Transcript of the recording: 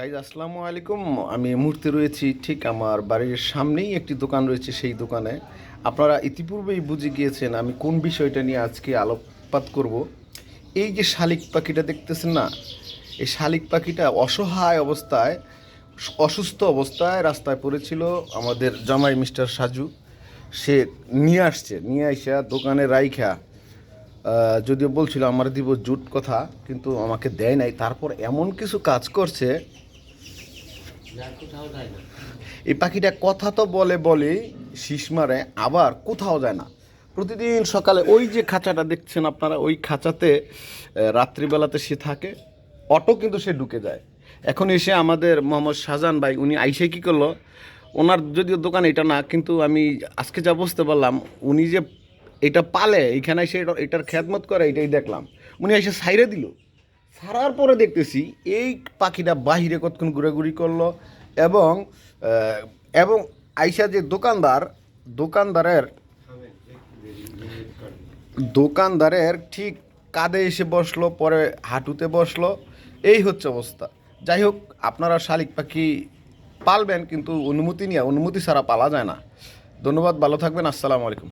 Guys আসসালামু আলাইকুম। আমি এই মুহূর্তে রয়েছি ঠিক আমার বাড়ির সামনেই একটি দোকান রয়েছে সেই দোকানে। আপনারা ইতিপূর্বেই বুঝে গিয়েছেন আমি কোন বিষয়টা নিয়ে আজকে আলোকপাত করব। এই যে শালিক পাখিটা দেখতেছেন না, এই শালিক পাখিটা অসহায় অবস্থায়, অসুস্থ অবস্থায় রাস্তায় পড়েছিল আমাদের জামাই মিস্টার সাজু। সে নিয়ে আসছে, নিয়ে আইসা দোকানে রাইখা। যদিও বলছিল আমার দিব জুট কথা, কিন্তু আমাকে দেয় নাই। তারপর এমন কিছু কাজ করছে এই পাখিটা কথা তো বলে বলে শীষ মারে, আবার কোথাও যায় না। প্রতিদিন সকালে ওই যে খাঁচাটা দেখছেন আপনারা, ওই খাঁচাতে রাত্রিবেলাতে সে থাকে, অটো কিন্তু সে ঢুকে যায়। এখন এসে আমাদের মোহাম্মদ শাহজাহান ভাই, উনি আইসে কী করল, ওনার যদিও দোকান এটা না, কিন্তু আমি আজকে যা বুঝতে পারলাম, উনি যে এটা পালে এইখানে এসে এটা- এটার খেদমত করে, এটাই দেখলাম। উনি এসে সাইরে দিল। ছাড়ার পরে দেখতেছি এই পাখিটা বাহিরে কতক্ষণ ঘুরাঘুরি করল এবং এবং আইসা যে দোকানদার, দোকানদারের দোকানদারের ঠিক কাঁধে এসে বসল, পরে হাঁটুতে বসল। এই হচ্ছে অবস্থা। যাই হোক, আপনারা শালিক পাখি পালবেন, কিন্তু অনুমতি নিয়ে, অনুমতি ছাড়া পালা যায় না। ধন্যবাদ, ভালো থাকবেন, আসসালামু আলাইকুম।